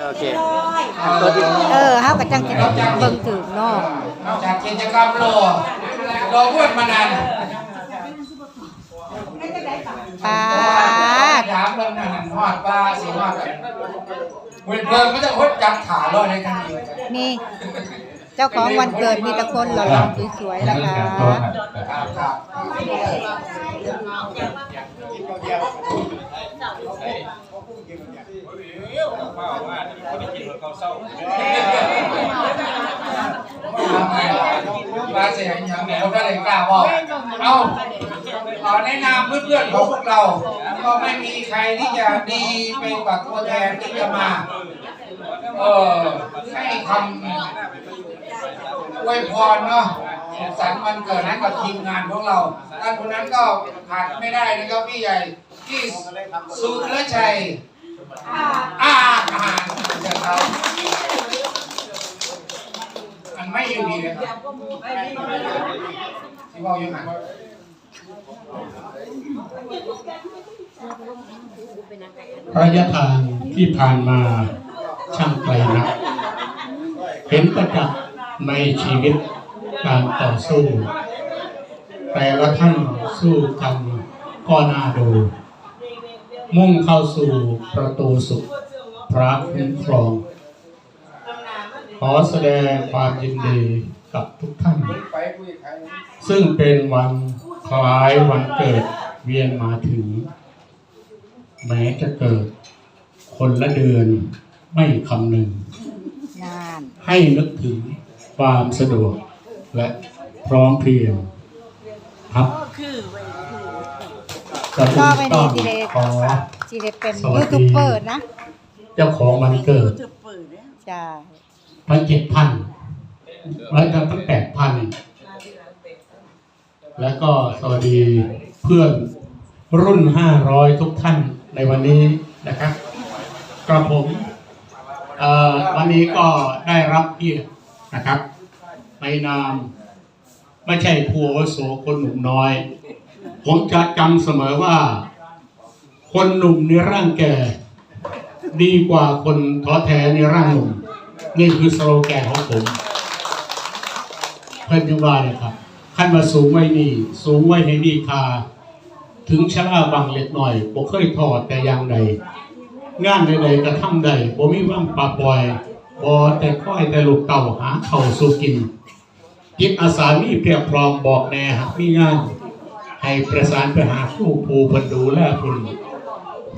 โอเคเออเฮาก็จังสิได้เบิ่งถึงเนาะนอกจากกิจกรรมโลโลเพื่อนมานานปาดถามเบิ่งนั่นฮอดปลาสิฮอดเว้นเพิ่งก็จะฮดจับขาลอยในทันทีนี่เจ้าของวันเกิดมีแต่คนหล่อๆสวยๆนะคะครับครับ ปลาเสียงอย่างแล้วก็เลยกล้าบอกเอาขอแนะนำเพื่อนๆของพวกเรา ก็ไม่มีใครที่จะดีไปกว่าตัวแทนที่จะมา เออให้คำอวยพรเนาะสันวันเกิดให้นกับทีมงานของเรา ท่านคนนั้นก็ขาดไม่ได้นะครับพี่ใหญ่ที่สุรชัย อาหารนะครับอันไม่ยู่ดีเลยครับที่ว่าอยู่ไหนระยะทางที่ผ่านมาช่างไกลนักเห็นประจักษ์ในชีวิตการต่อสู้ แต่ละท่านสู้กันก็น่าดู มุ่งเข้าสู่ประตูสุขพระคุ้มครอง ขอแสดงความยินดีกับทุกท่าน ซึ่งเป็นวันคล้ายวันเกิดเวียนมาถึง แม้จะเกิด คนละเดือนไม่คำหนึ่งให้นึกถึงความสะดวกและพร้อมเพรียงครับ กระก็ตุ้นไม่ต้ได้องสิได้ขอสิได้เป็นสวัยูสดีทูบเบอร์นะ เจ้าของวันเกิดจ้าทั้งเจ็ดพันและทั้งแปดพันและก็สวัสดีเพื่อนรุ่นห้าร้อยทุกท่านในวันนี้นะครับกระผมเอ่อวันนี้ก็ได้รับเกียรตินะครับในนาม ไม่ใช่ผู้อาวุโสคนหนุ่มน้อย ผมจะจำเสมอว่า คนหนุ่มในร่างแก่ ดีกว่าคนท้อแท้ในร่างหนุ่ม นี่คือสโลแกนของผม เพิ่อนยังว่าเลยครับขั้นมาสูงไว้นี่ สูงไว้ให้ดีคา ถึงชะล่าบางเล็กหน่อยบ่เคยทอดแต่ย่างใด งานใดๆก็ทำได้บ่มีว่างปลาปล่อยบ่แต่ค่อยแต่ลูกเต่าหาเข้าสู่กินจิตอาสามีเพียบพร้อมบอกแน่หากมีงาน ให้ประสานไปหาครูภูพิ่นดูแลพุ่น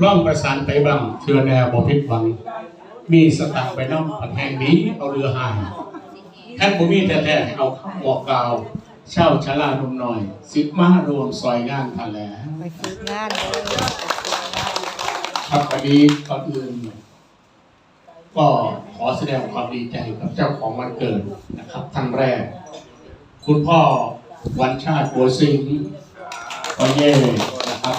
ร่องประสานไปบ้างเชื่อแนวบ่ผิดหวัง มีสตังไปน้ำผัดแห่งนี้เอาเรือห่างท่านบ่มีแท้ๆเอาขบอกกล่าวเช่าชลานุ่มหน่อย สิบมารวมซอยงานทันแหล้วครับวันนี้ก่อนอื่นก็ขอแสดงความดีใจกับเจ้าของวันเกิดนะครับท่านแรก คุณพ่อวันชาติบัวสิงห์ ก็เย่นะครับ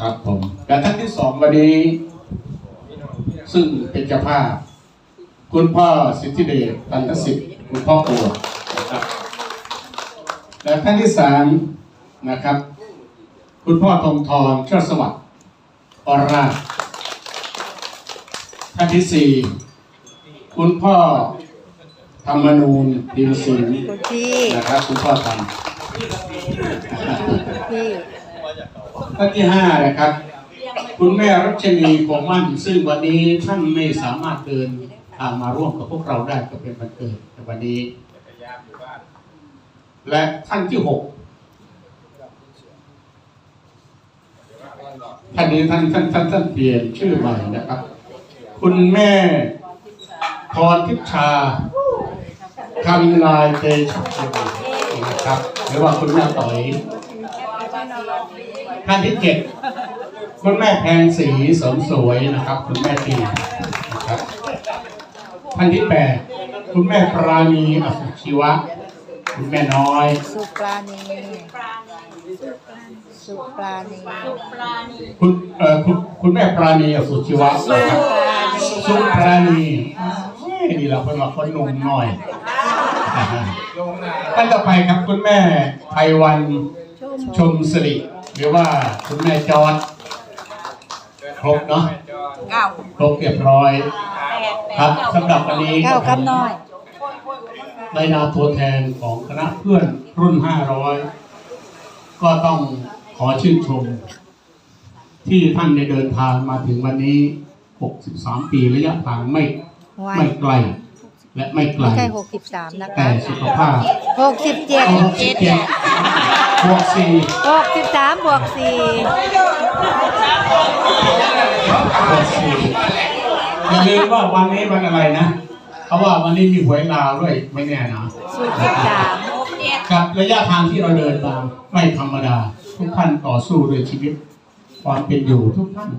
ครับผมและท่านที่สองวันนี้ ซึ่งเป็นเจ้าภาพ คุณพ่อสิทธิเดชตันทสิทธิ์คุณพ่อปัวนะครับและท่านที่สามนะครับ คุณพ่อทองทองเชิดสวัสดิ์อราท่านที่สี่คุณพ่อธรรมนูญดินสิงห์คุณพี่นะครับ คุณพ่อทพี่ำ ท่านที่ห้านะครับ คุณแม่รัชนีโคมั่น ซึ่งวันนี้ท่านไม่สามารถเดินทางมาร่วมกับพวกเราได้ก็เป็นวันเกิดในวันนี้ และท่านที่หกท่านนี้ท่านท่านท่านท่านเปลี่ยนชื่อใหม่นะครับ คุณแม่พรทิพชาคำลายเตชะนะ ครับหรือว่าคุณแม่ต่อยท่านที่เจ็ดคุณแม่แพงสีสมสวยนะครับ คุณแม่ตีนะครับท่านที่แปดคุณแม่ปราณีอสุชีวะ คุณแม่น้อย สุปราณีสุปราณีคุณเอ่อคุณคุณแม่ปราณีอสุชีวะนะครับสุปราณีเฮ้ยนี่เราเป็นว่าคนหนุ่มหน่อย ท่านต่อไปครับคุณแม่ไพวันชมสิริหรือว่าคุณแม่จอดเกิดครบเนาะเก้าครบเรียบร้อยแปดแปดครับสำหรับวันนี้เก้ากับน้อยในนามตัวแทนของคณะเพื่อนรุ่น 500 ก็ต้องขอชื่นชม ที่ท่านได้เดินทางมาถึงวันนี้ 63 ปีระยะทางไม่วัยไม่ไกล และไม่ไกลไม่ใช่หกสิบสามนะแต่คะสุขภาพหกสิบเจ็ด67บวก4หกสิบสามบวกสี่บวก4อย่าลืมว่าวันนี้วันอะไรนะเพราะว่าวันนี้มีหวยลาวด้วยไม่แน่นะศูนย์สิบสามกับระยะทางที่เราเดินมาไม่ธรรมดา ทุกท่านต่อสู้ด้วยชีวิต ความเป็นอยู่ทุกท่าน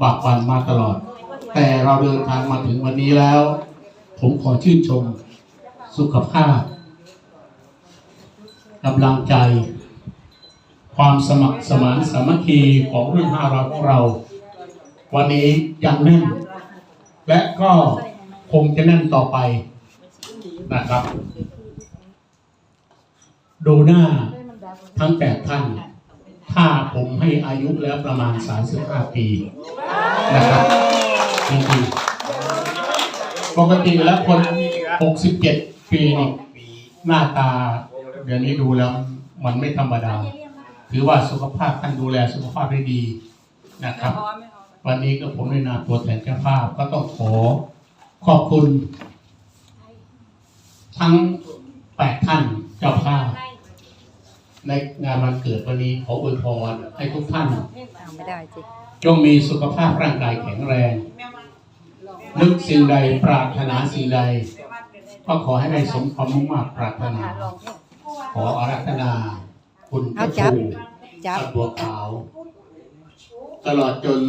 บากบั่นมาตลอด แต่เราเดินทางมาถึงวันนี้แล้ว ผมขอชื่นชม สุขภาพกำลังใจ ความสมัครสมานสามัคคีของรุ่นห้าเราของเรา วันนี้ยังแน่น และก็คงจะแน่นต่อไปนะครับ ดูหน้าทั้งแปดท่าน ถ้าผมให้อายุแล้วประมาณ 35 ปีนะครับจริงๆ ปกติแล้วคน 67 ปีนี่หน้าตา เดี๋ยวนี้ดูแล้วมันไม่ธรรมดา ถือว่าสุขภาพท่านดูแลสุขภาพได้ดีนะครับ วันนี้ก็ผมในนามตัวแทนเจ้าภาพก็ต้องขอขอบคุณ ทั้งแปดท่านเจ้าภาพในงานวันเกิดวันนี้ขออวยพรให้ทุกท่านเอาไม่ได้จิจงมีสุขภาพร่างกายแข็งแรง นึกสิ่งใดปรารถนาสิ่งใด ก็ขอให้ได้สมความมุ่งมั่นปรารถนา ขออารัธนา คุณเอาเจ้าจับปู่จับพระบัวขาว ตลอดจน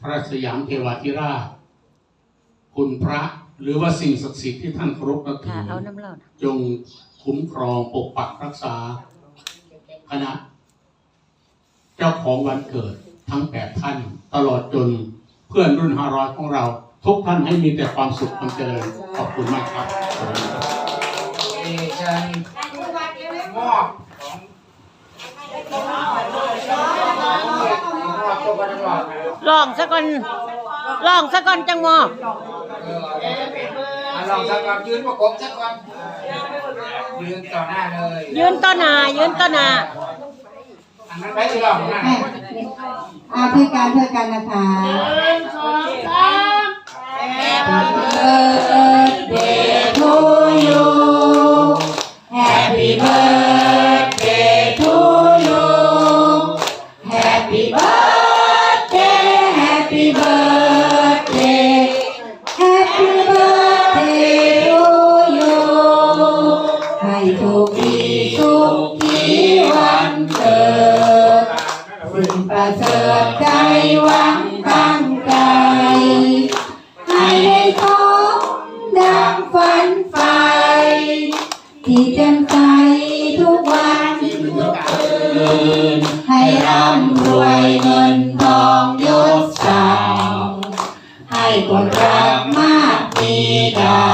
พระสยามเทวาธิราช คุณพระหรือว่าสิ่งศักดิ์สิทธิ์ที่ท่านเคารพนับถืค่ะอเอาน้ำเล่านะจงคุ้มครองปกปักรักษา คณะ เจ้าของวันเกิดทั้งแปดท่าน ตลอดจนเพื่อนรุ่นห้าร้อยของเรา ทุกท่านให้มีแต่ความสุขความเจริญขอบคุณมากครับเอเชิญมอบมอบตัวกันตลอดลองสักก่อนลองสักก่อนจังหมอบเอออะลองสักก่อนยืนประกบสักก่อนยืนต่อหน้าเลยยืนต้นหน้ายืนต้นหน้าอันนั้นไปที่ลองหน้าแม่อาเพื่อการเพื่อกันนะคะ ประเสริฐใจหวังตั้งใจ ให้ได้สมดังฝันใฝ่ที่แจ่มใสทุกวันทุกคืนให้ร่ำรวยเงินทองยศศักดิ์ให้คนรักมากมีดา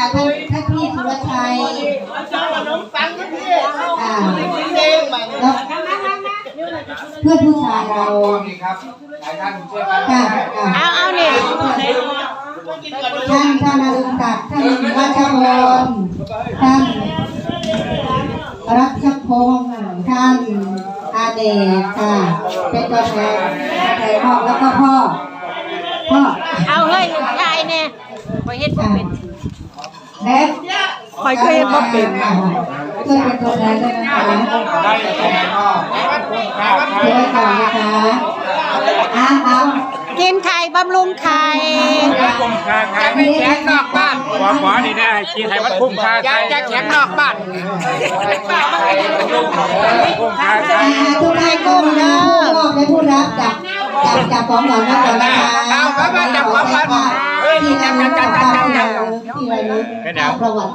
อ่าท่านท่านพี่สุรชัยอ่าแล้วเพื่อนผู้ชายเราพร้อมครับหลายท่านช่วยกันค่ะได้ค่ะเอาเอาเนี่ยท่านท่านอรุณศักดิ์ท่านราชพลท่านรัชพงศ์ท่านอาเดชค่ะเป็นตัวแทนแต่พ่อแล้วก็พ่อพ่อเอาเฮ้ยยายเนี่ยไปเฮ็ดบ่ค่ะเป็น และคอยก็เฮ็ดบ่เป็นค่ะช่วยเป็นตัวแทนด้วยนะคะได้แทนก็ช่วยก่อนนะคะอ้าวอ้าวกินไข่บำรุงไข่อันนี้แข็งนอกบ้านหมอหมอนี่นะกินไข่มันคุ้มค่าไข่จะแข็งนอกบ้านคุ้มค่าไข่ทุกท่านก็มาผู้มอบและผู้รับ จับจับจับของหวานมาก่อนนะคะเอาเข้ามาจับของหวานที่จับจับจับจับจับที่ระลึกประวัติ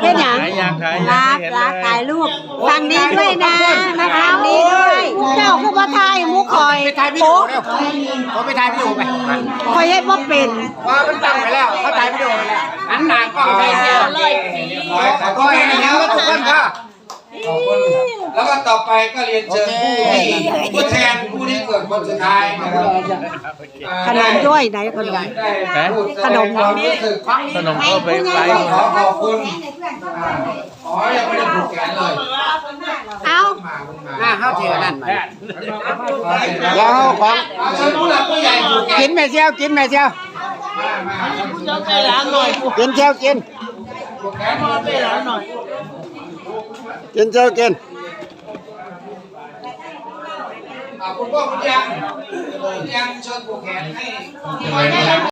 เป็นหยังขายยางขายยางเห็นลาไหมถ่ายรูปฟังนี้ด้วยนะมาทางนี้ด้วย เจ้าคือว่าทยมุกคอยโป๊ะเขาไปถ่ายวิดีโอไปคอยให้บ่เป็นว่ามันตั้งไปแล้วเขาถ่ายวิดีโอแล้วอันหนักก็ไปเสียเลยขอบคุณนะครับทุกคนค่ะขอบคุณแล้วก็ต่อไปก็เรียนเชิญผู้ที่ผู้แทนผู้ ดคนสุดท้ายนะครับขนมด้วยไหนขนมได้พูดแสดงความรู้สึกขนมก็ไปไปขอขอบคุณอ่าอ๋อยังไม่ได้ผูกแขนเลยเอามาคุณมาหน้าเข้าเทียนั่นแล้แล้ววของเอาเชิญผู้หลักผู้ใหญ่ผูกแขกินนแม่เซียวกินแม่เซียวมามากินเซียวกินผูกแขนมาไปหลังหน่อยกินเซียวกิน อ่า คุณพ่อคุณยังคุณยังเชิญผูกแขนให้